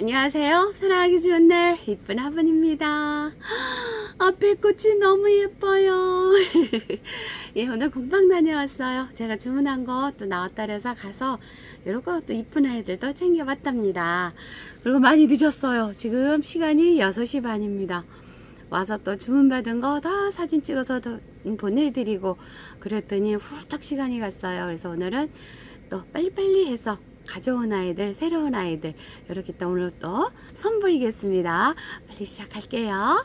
안녕하세요. 사랑하기 좋은 날 이쁜 화분입니다. 앞에 꽃이 너무 예뻐요. 예, 오늘 공방 다녀왔어요. 제가 주문한 거 또 나왔다 그래서 가서 이런 것도 이쁜 아이들도 챙겨봤답니다. 그리고 많이 늦었어요. 지금 시간이 6시 반입니다. 와서 또 주문받은 거 다 사진 찍어서 더 보내드리고 그랬더니 후딱 시간이 갔어요. 그래서 오늘은 또 빨리빨리 해서 가져온 아이들, 새로운 아이들 이렇게 또 오늘 또 선보이겠습니다. 빨리 시작할게요.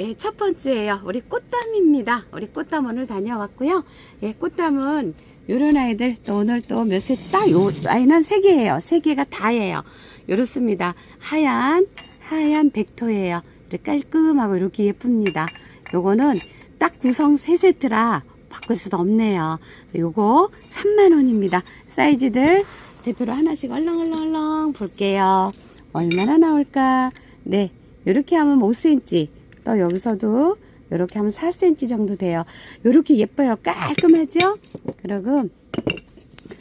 예, 첫 번째예요. 우리 꽃담입니다. 우리 꽃담 오늘 다녀왔고요. 예, 꽃담은 요런 아이들 또 오늘 또 몇 세 딱 요 아이는 세 개예요. 세 개가 다예요. 요렇습니다. 하얀 하얀 백토예요. 이렇게 깔끔하고 이렇게 예쁩니다. 요거는 딱 구성 세 세트라 바꿀 수도 없네요. 요거 3만원입니다. 사이즈들 대표로 하나씩 얼렁얼렁얼렁 볼게요. 얼마나 나올까? 네. 요렇게 하면 5cm. 또 여기서도 요렇게 하면 4cm 정도 돼요. 요렇게 예뻐요. 깔끔하죠? 그리고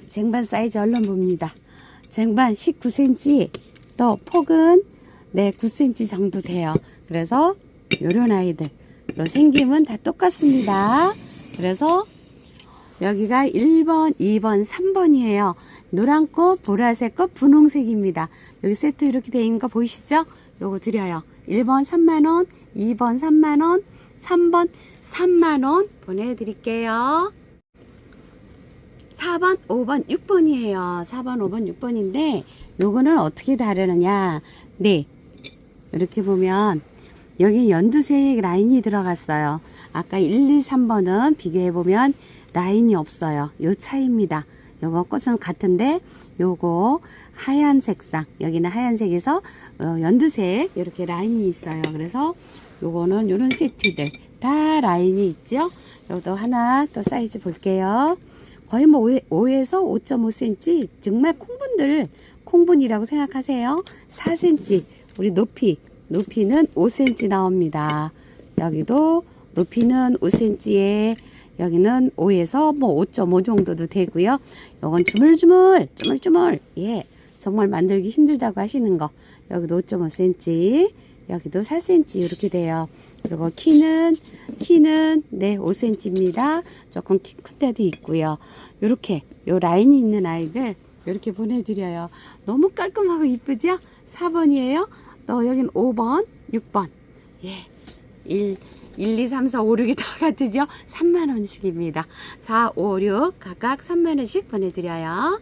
쟁반 사이즈 얼른 봅니다. 쟁반 19cm. 또 폭은 네, 9cm 정도 돼요. 그래서 요런 아이들. 또 생김은 다 똑같습니다. 그래서 여기가 1번, 2번, 3번이에요. 노란 꽃, 보라색 꽃, 분홍색입니다. 여기 세트 이렇게 되어 있는 거 보이시죠? 요거 드려요. 1번 3만원, 2번 3만원, 3번 3만원 보내드릴게요. 4번, 5번, 6번이에요. 4번, 5번, 6번인데 요거는 어떻게 다르느냐. 네. 이렇게 보면 여기 연두색 라인이 들어갔어요. 아까 1, 2, 3번은 비교해보면 라인이 없어요. 요 차이입니다. 요거 꽃은 같은데 요거 하얀 색상 여기는 하얀색에서 어, 연두색 이렇게 라인이 있어요. 그래서 요거는 요런 세트들 다 라인이 있죠. 여기도 하나 또 사이즈 볼게요. 거의 뭐 5에서 5.5cm 정말 콩분들 콩분이라고 생각하세요. 4cm 우리 높이 높이는 5cm 나옵니다. 여기도 높이는 5cm에 여기는 5에서 뭐 5.5 정도도 되고요. 요건 주물주물 주물주물 예 정말 만들기 힘들다고 하시는 거 여기도 5.5cm 여기도 4cm 이렇게 돼요. 그리고 키는 키는 네 5cm입니다. 조금 키 큰 데도 있고요. 요렇게 요 라인이 있는 아이들 이렇게 보내드려요. 너무 깔끔하고 이쁘죠? 4번이에요. 또 여긴 5번, 6번. 예. 1, 1, 2, 3, 4, 5, 6이 다 같으죠? 3만원씩입니다. 4, 5, 6 각각 3만원씩 보내드려요.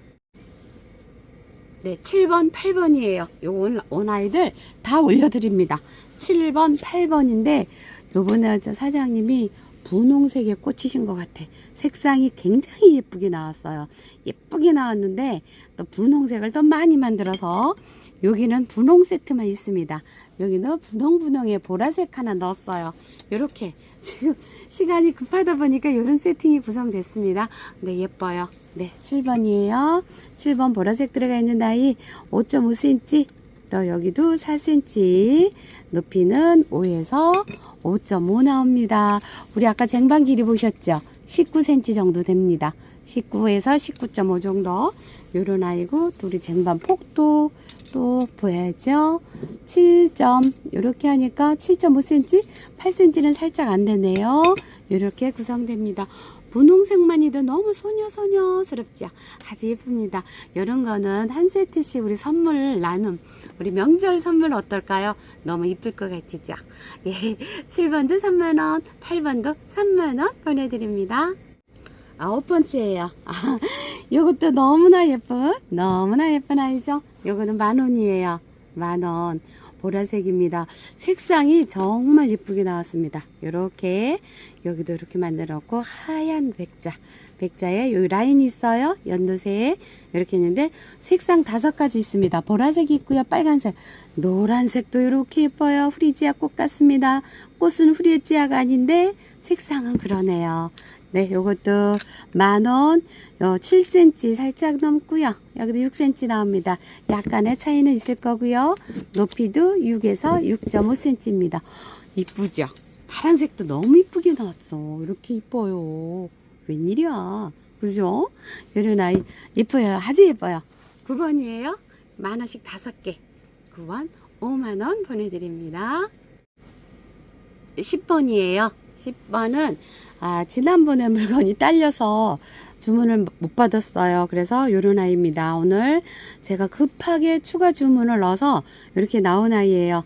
네, 7번, 8번이에요. 요 온, 온 아이들 다 올려드립니다. 7번, 8번인데 요번에 저 사장님이 분홍색에 꽂히신 것 같아. 색상이 굉장히 예쁘게 나왔어요. 예쁘게 나왔는데 또 분홍색을 더 많이 만들어서 여기는 분홍 세트만 있습니다. 여기는 분홍분홍에 보라색 하나 넣었어요. 이렇게 지금 시간이 급하다 보니까 이런 세팅이 구성됐습니다. 네 예뻐요. 네 7번이에요. 7번 보라색 들어가 있는 아이 5.5cm 또 여기도 4cm 높이는 5에서 5.5 나옵니다. 우리 아까 쟁반 길이 보셨죠? 19cm 정도 됩니다. 19에서 19.5 정도 요런 아이고 또 우리 쟁반 폭도 또 보야죠. 7점. 이렇게 하니까 7.5cm 8cm는 살짝 안 되네요. 이렇게 구성됩니다. 분홍색만이도 너무 소녀소녀스럽죠? 아주 예쁩니다. 이런 거는 한 세트씩 우리 선물 나눔 우리 명절 선물 어떨까요? 너무 이쁠 것 같죠? 예 7번도 3만원 8번도 3만원 보내드립니다 아홉 번째예요. 아, 이것도 너무나 예쁜, 너무나 예쁜 아이죠? 요거는 만 원이에요. 만 원. 보라색입니다. 색상이 정말 예쁘게 나왔습니다. 이렇게 여기도 이렇게 만들었고 하얀 백자. 백자에 요 라인이 있어요. 연두색 이렇게 있는데 색상 다섯 가지 있습니다. 보라색이 있고요. 빨간색, 노란색도 이렇게 예뻐요. 후리지아 꽃 같습니다. 꽃은 후리지아가 아닌데 색상은 그러네요. 네, 요것도 만원, 요 7cm 살짝 넘고요. 여기도 6cm 나옵니다. 약간의 차이는 있을 거고요. 높이도 6에서 6.5cm입니다. 이쁘죠? 파란색도 너무 이쁘게 나왔어. 이렇게 이뻐요. 웬일이야. 그죠? 요런 아이, 예뻐요. 아주 예뻐요. 9번이에요. 만 원씩 다섯 개 9번 5만 원 보내드립니다. 10번이에요. 10번은 아, 지난번에 물건이 딸려서 주문을 못 받았어요. 그래서 요런 아이입니다. 오늘 제가 급하게 추가 주문을 넣어서 이렇게 나온 아이예요.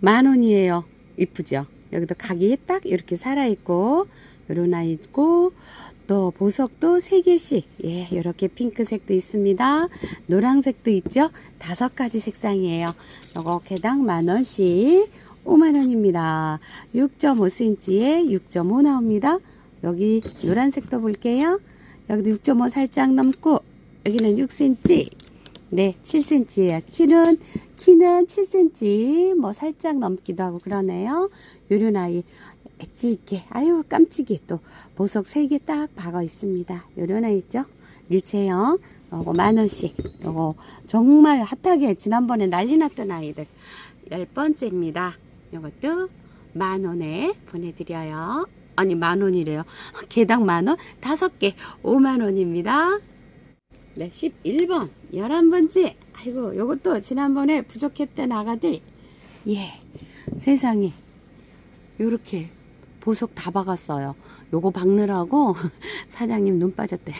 만 원이에요. 이쁘죠? 여기도 각이 딱 이렇게 살아있고 요런 아이 있고 또 보석도 3개씩 예 이렇게 핑크색도 있습니다 노란색도 있죠 다섯 가지 색상이에요 요거 개당 만원씩 5만원입니다. 6.5cm에 6.5 나옵니다. 여기 노란색도 볼게요. 여기도 6.5 살짝 넘고 여기는 6cm 네 7cm예요. 키는 키는 7cm 뭐 살짝 넘기도 하고 그러네요. 요런 아이 엣지 있게. 아유 깜찍이 또. 보석 3개 딱 박아 있습니다. 요런 아이 있죠? 일체형. 요거 만원씩. 요거 정말 핫하게 지난번에 난리 났던 아이들. 열 번째입니다 요것도 만 원에 보내드려요. 아니 만 원이래요. 개당 만 원? 다섯 개. 5만 원입니다. 네 11번. 11번째. 아이고 요것도 지난번에 부족했던 아가들. 예 세상에. 요렇게 보석 다 박았어요. 요거 박느라고 사장님 눈 빠졌대요.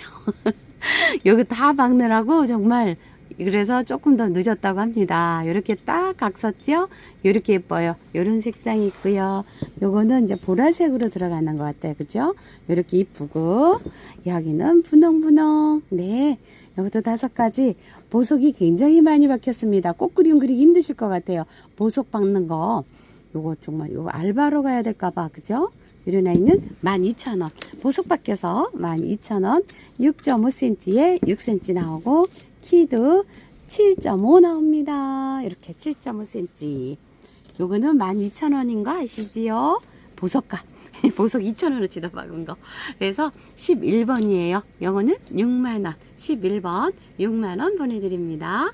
여기 다 박느라고 정말 그래서 조금 더 늦었다고 합니다. 이렇게 딱 각섰죠? 이렇게 예뻐요. 이런 색상이 있고요. 요거는 이제 보라색으로 들어가는 것 같아요. 그죠? 이렇게 이쁘고 여기는 분홍분홍. 네. 여기도 다섯 가지 보석이 굉장히 많이 박혔습니다. 꽃 그림 그리기 힘드실 것 같아요. 보석 박는 거. 요거 정말 요거 알바로 가야 될까봐 그죠? 이런 아이는 12,000원 보석 밖에서 12,000원 6.5cm에 6cm 나오고 키도 7.5 나옵니다. 이렇게 7.5cm 요거는 12,000원인가 아시지요? 보석값. 보석 2,000원어치다 박은 거. 그래서 11번이에요. 요거는 6만원. 11번 6만원 보내드립니다.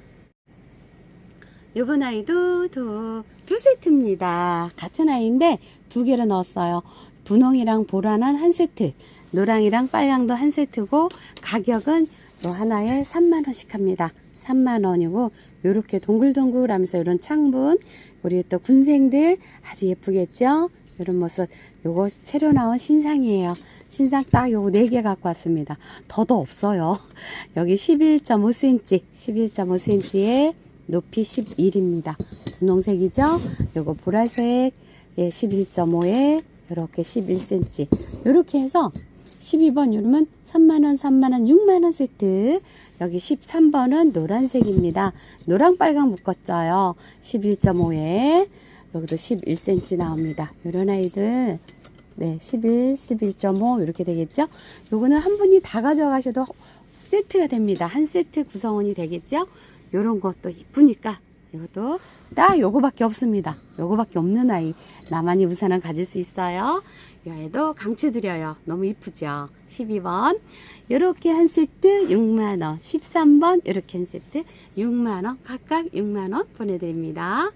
요번 아이도 두, 두 세트입니다. 같은 아이인데 두 개를 넣었어요. 분홍이랑 보라는 한 세트, 노랑이랑 빨강도 한 세트고 가격은 요 하나에 3만원씩 합니다. 3만원이고 요렇게 동글동글 하면서 이런 창분 우리 또 군생들 아주 예쁘겠죠? 이런 모습 요거 새로 나온 신상이에요. 신상 딱 요거 4개 갖고 왔습니다. 더도 없어요. 여기 11.5cm, 11.5cm에 높이 11입니다. 분홍색이죠? 요거 보라색 예, 11.5에 이렇게 11cm 이렇게 해서 12번 요러면 3만원 3만원 6만원 세트 여기 13번은 노란색입니다. 노랑 빨강 묶었어요. 11.5에 여기도 11cm 나옵니다. 요런 아이들 네, 11, 11.5 이렇게 되겠죠? 요거는 한 분이 다 가져가셔도 세트가 됩니다. 한 세트 구성원이 되겠죠? 요런 것도 이쁘니까 이것도 딱 요거밖에 없습니다. 요거밖에 없는 아이 나만이 우산을 가질 수 있어요. 이 아이도 강추 드려요. 너무 이쁘죠? 12번 요렇게 한 세트 6만원 13번 요렇게 한 세트 6만원 각각 6만원 보내드립니다.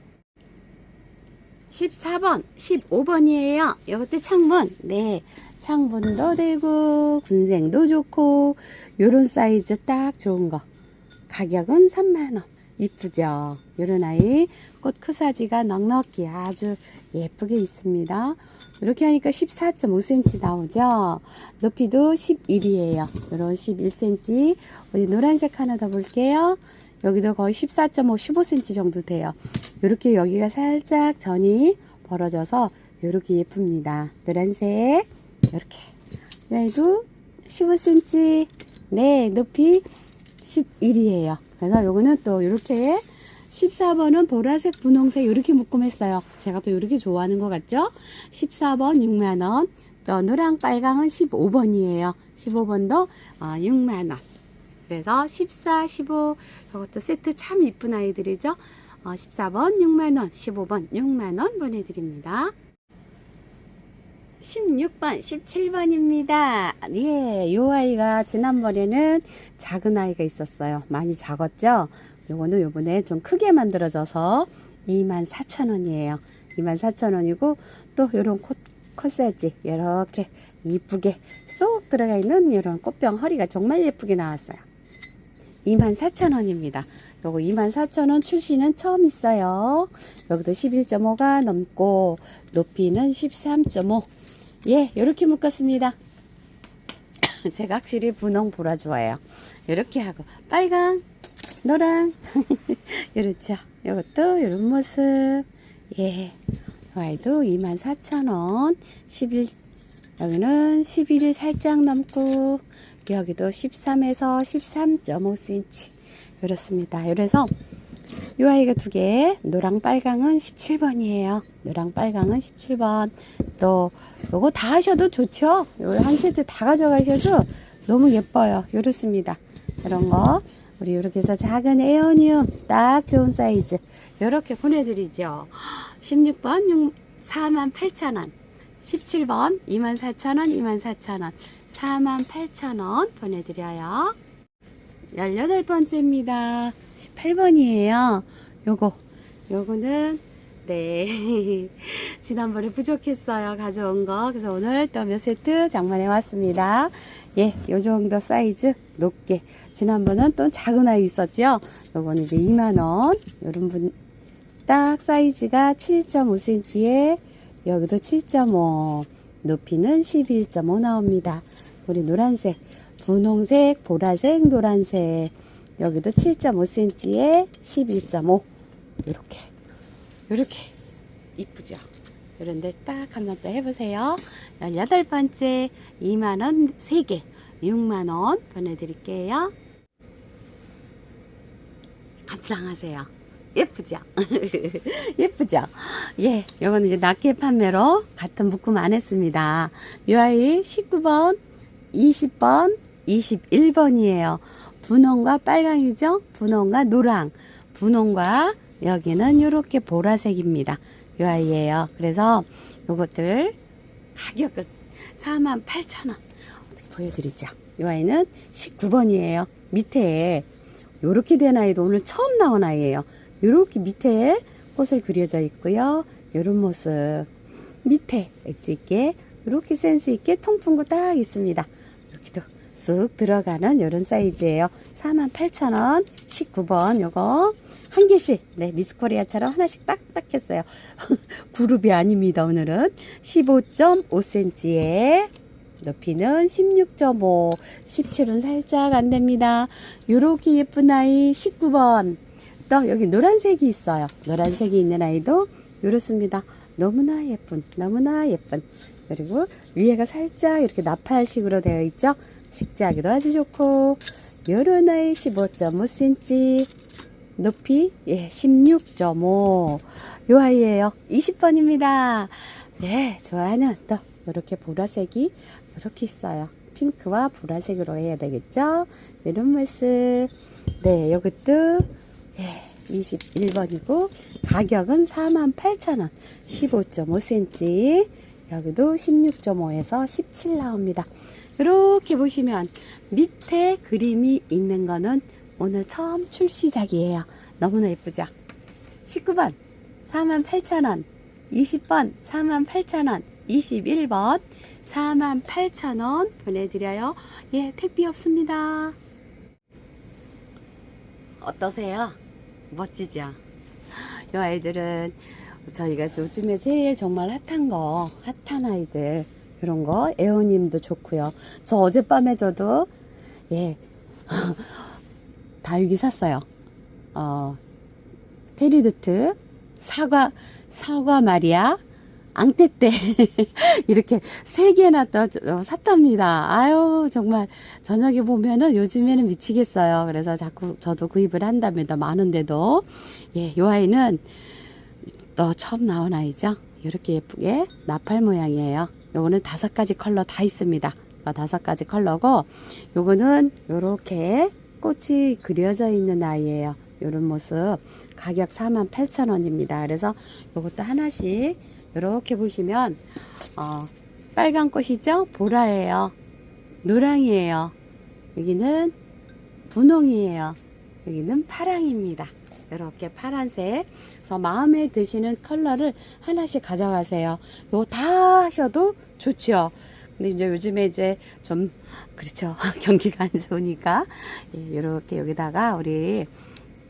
14번, 15번이에요. 이것도 창문. 네. 창문도 되고, 군생도 좋고, 요런 사이즈 딱 좋은 거. 가격은 3만원. 이쁘죠? 요런 아이. 꽃 크사지가 넉넉히 아주 예쁘게 있습니다. 이렇게 하니까 14.5cm 나오죠? 높이도 11이에요. 요런 11cm. 우리 노란색 하나 더 볼게요. 여기도 거의 14.5, 15cm 정도 돼요. 이렇게 여기가 살짝 전이 벌어져서 이렇게 예쁩니다. 노란색 이렇게 얘도 15cm 네 높이 11이에요. 그래서 요거는 또 이렇게 14번은 보라색, 분홍색 이렇게 묶음했어요. 제가 또 이렇게 좋아하는 것 같죠? 14번 6만원 또 노랑 빨강은 15번이에요. 15번도 6만원 그래서 14, 15 이것도 세트 참 이쁜 아이들이죠. 어, 14번 6만원, 15번 6만원 보내드립니다. 16번, 17번입니다. 예, 요 아이가 지난번에는 작은 아이가 있었어요. 많이 작았죠? 요거는 요번에 좀 크게 만들어져서 24,000원이에요. 24,000원이고 또 요런 코, 코세지 이렇게 이쁘게 쏙 들어가 있는 이런 꽃병 허리가 정말 예쁘게 나왔어요. 24,000원입니다. 요거 24,000원 출시는 처음 있어요. 여기도 11.5가 넘고 높이는 13.5. 예, 요렇게 묶었습니다. 제가 확실히 분홍 보라 좋아해요. 이렇게 하고 빨강, 노랑 이렇죠. 이것도 이런 모습. 예, 와이도 24,000원. 11 여기는 11이 살짝 넘고 여기도 13에서 13.5cm 이렇습니다. 그래서 이 아이가 두 개, 노랑 빨강은 17번이에요. 노랑 빨강은 17번. 또 요거 다 하셔도 좋죠. 요 한 세트 다 가져가셔도 너무 예뻐요. 이렇습니다. 이런 거 우리 이렇게 해서 작은 에어니움 딱 좋은 사이즈 이렇게 보내드리죠. 16번 6, 48,000원 17번 24,000원 24,000원 48,000원 보내드려요. 18번째입니다. 18번이에요. 요거 요거는 네. 지난번에 부족했어요. 가져온 거. 그래서 오늘 또 몇 세트 장만해 왔습니다. 예, 요 정도 사이즈 높게. 지난번은 또 작은 아이 있었죠? 요거는 이제 2만원. 요런 분 딱 사이즈가 7.5cm에 여기도 7.5 높이는 11.5 나옵니다. 우리 노란색 분홍색 보라색 노란색 여기도 7.5cm에 11.5 이렇게. 이렇게. 이쁘죠? 이런데 딱 한번 또 해보세요. 18번째 2만원 3개. 6만원 보내드릴게요. 감상하세요. 예쁘죠? 예쁘죠? 예 요거는 이제 낱개 판매로 같은 묶음 안 했습니다. 이 아이 19번 20번 21번이에요 분홍과 빨강이죠 분홍과 노랑 분홍과 여기는 이렇게 보라색입니다. 이 아이예요. 그래서 요것들 가격은 48,000원. 어떻게 보여드리죠? 이 아이는 19번이에요. 밑에 요렇게 된 아이도 오늘 처음 나온 아이예요. 요렇게 밑에 꽃을 그려져 있고요. 요런 모습. 밑에 엣지 있게 이렇게 센스 있게 통풍구 딱 있습니다. 이렇게도 쑥 들어가는 요런 사이즈예요. 48,000원 19번 요거 한 개씩 네 미스코리아처럼 하나씩 딱딱 했어요. 그룹이 아닙니다. 오늘은 15.5cm에 높이는 16.5, 17은 살짝 안 됩니다. 요렇게 예쁜 아이 19번. 또 여기 노란색이 있어요. 노란색이 있는 아이도 요렇습니다. 너무나 예쁜, 너무나 예쁜. 그리고 위에가 살짝 이렇게 나팔식으로 되어 있죠. 식재하기도 아주 좋고 요런 아이 15.5cm 높이 예 16.5 요 아이예요 20번입니다. 네 좋아하는 또 이렇게 보라색이 이렇게 있어요. 핑크와 보라색으로 해야 되겠죠? 이런 모습 네 요것도 예 21번이고 가격은 48,000원. 15.5cm 여기도 16.5에서 17 나옵니다 이렇게 보시면 밑에 그림이 있는 거는 오늘 처음 출시작이에요. 너무나 예쁘죠? 19번 48,000원 20번 48,000원 21번 48,000원 보내드려요. 예, 택비 없습니다. 어떠세요? 멋지죠? 이 아이들은 저희가 요즘에 제일 정말 핫한 거, 핫한 아이들, 이런 거, 에어님도 좋고요. 저 어젯밤에 저도, 예, 다육이 샀어요. 어, 페리드트, 사과, 사과 마리아, 앙떼떼 이렇게 세 개나 또 어, 샀답니다. 아유 정말 저녁에 보면은 요즘에는 미치겠어요. 그래서 자꾸 저도 구입을 한답니다. 많은데도 예, 요 아이는 또 처음 나온 아이죠. 이렇게 예쁘게 나팔 모양이에요. 요거는 다섯 가지 컬러 다 있습니다. 어, 다섯 가지 컬러고 요거는 요렇게 꽃이 그려져 있는 아이예요. 이런 모습 가격 48,000원입니다. 그래서 이것도 하나씩 이렇게 보시면 어, 빨간 꽃이죠? 보라예요. 노랑이에요. 여기는 분홍이에요. 여기는 파랑입니다. 이렇게 파란색. 그래서 마음에 드시는 컬러를 하나씩 가져가세요. 이거 다 하셔도 좋죠. 근데 이제 요즘에 이제 좀 그렇죠 경기가 안 좋으니까 예, 이렇게 여기다가 우리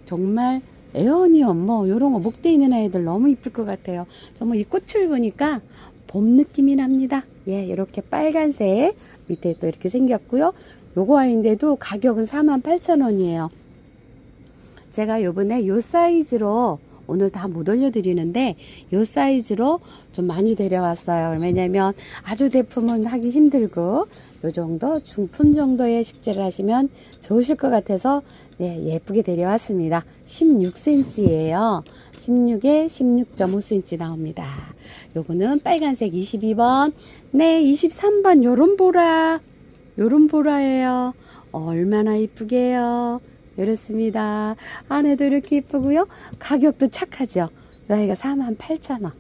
정말 에어니엄 뭐 요런 거 목대 있는 아이들 너무 이쁠 것 같아요. 정말 이 꽃을 보니까 봄 느낌이 납니다. 예, 이렇게 빨간색 밑에 또 이렇게 생겼고요. 요거 아이인데도 가격은 48,000원이에요. 제가 요번에 요 사이즈로 오늘 다 못 올려드리는데 요 사이즈로 좀 많이 데려왔어요. 왜냐면 아주 대품은 하기 힘들고 요 정도 중품 정도의 식재를 하시면 좋으실 것 같아서 네, 예쁘게 데려왔습니다. 16cm예요. 16에 16.5cm 나옵니다. 요거는 빨간색 22번, 네, 23번 요런 보라, 요런 보라예요. 얼마나 이쁘게요. 이렇습니다. 안에도 이렇게 이쁘고요. 가격도 착하죠. 이 아이가 48,000원.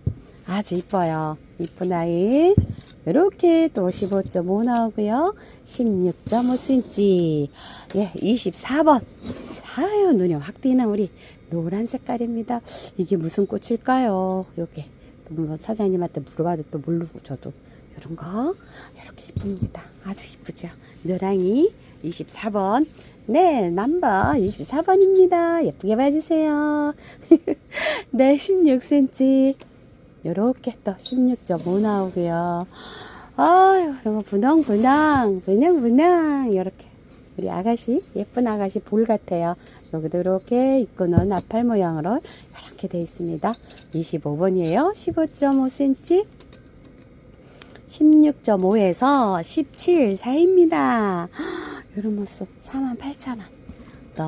아주 이뻐요. 이쁜 아이. 이렇게 또 15.5 나오고요. 16.5cm. 예, 24번. 아유, 눈이 확 띄는 우리 노란 색깔입니다. 이게 무슨 꽃일까요? 요게. 또뭐 사장님한테 물어봐도 또 모르고 저도 이런 거 이렇게 이쁩니다. 아주 이쁘죠. 노랑이 24번. 네, 넘버 24번입니다. 예쁘게 봐주세요. 네, 16cm. 요렇게 또 16.5 나오고요. 아유, 이거 분홍 분홍, 분홍 분홍, 요렇게. 우리 아가씨, 예쁜 아가씨 볼 같아요. 여기도 이렇게 입고는 나팔 모양으로 이렇게 돼 있습니다. 25번이에요. 15.5cm. 16.5에서 17 사이입니다. 이런 모습 48,000원. 또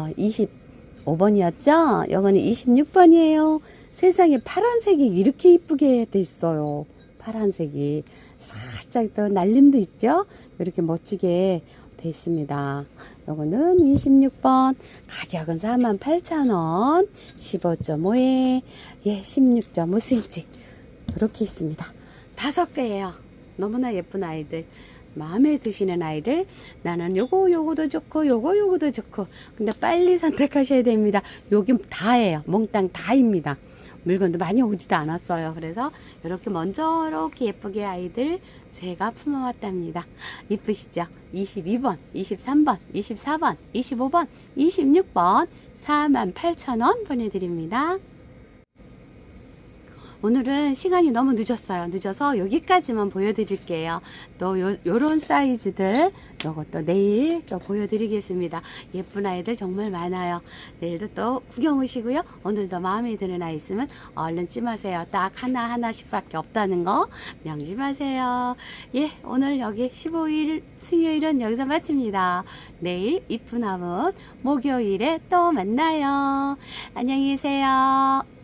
25번이었죠? 요거는 26번이에요. 세상에 파란색이 이렇게 이쁘게 돼 있어요. 파란색이 살짝 또 날림도 있죠? 이렇게 멋지게 돼 있습니다. 요거는 26번. 가격은 48,000원. 15.5에 예, 16.5cm. 이렇게 있습니다. 다섯 개예요. 너무나 예쁜 아이들. 마음에 드시는 아이들. 나는 요거 요거도 좋고 요거 요거도 좋고. 근데 빨리 선택하셔야 됩니다. 여기 다예요. 몽땅 다입니다. 물건도 많이 오지도 않았어요. 그래서 이렇게 먼저 이렇게 예쁘게 아이들 제가 품어왔답니다. 이쁘시죠? 22번, 23번, 24번, 25번, 26번 48,000원 보내드립니다. 오늘은 시간이 너무 늦었어요. 늦어서 여기까지만 보여드릴게요. 또 요, 요런 사이즈들 요것도 내일 또 보여드리겠습니다. 예쁜 아이들 정말 많아요. 내일도 또 구경 오시고요. 오늘도 마음에 드는 아이 있으면 얼른 찜하세요. 딱 하나하나씩 밖에 없다는 거 명심하세요. 예, 오늘 여기 15일 수요일은 여기서 마칩니다. 내일 이쁜 화분 목요일에 또 만나요. 안녕히 계세요.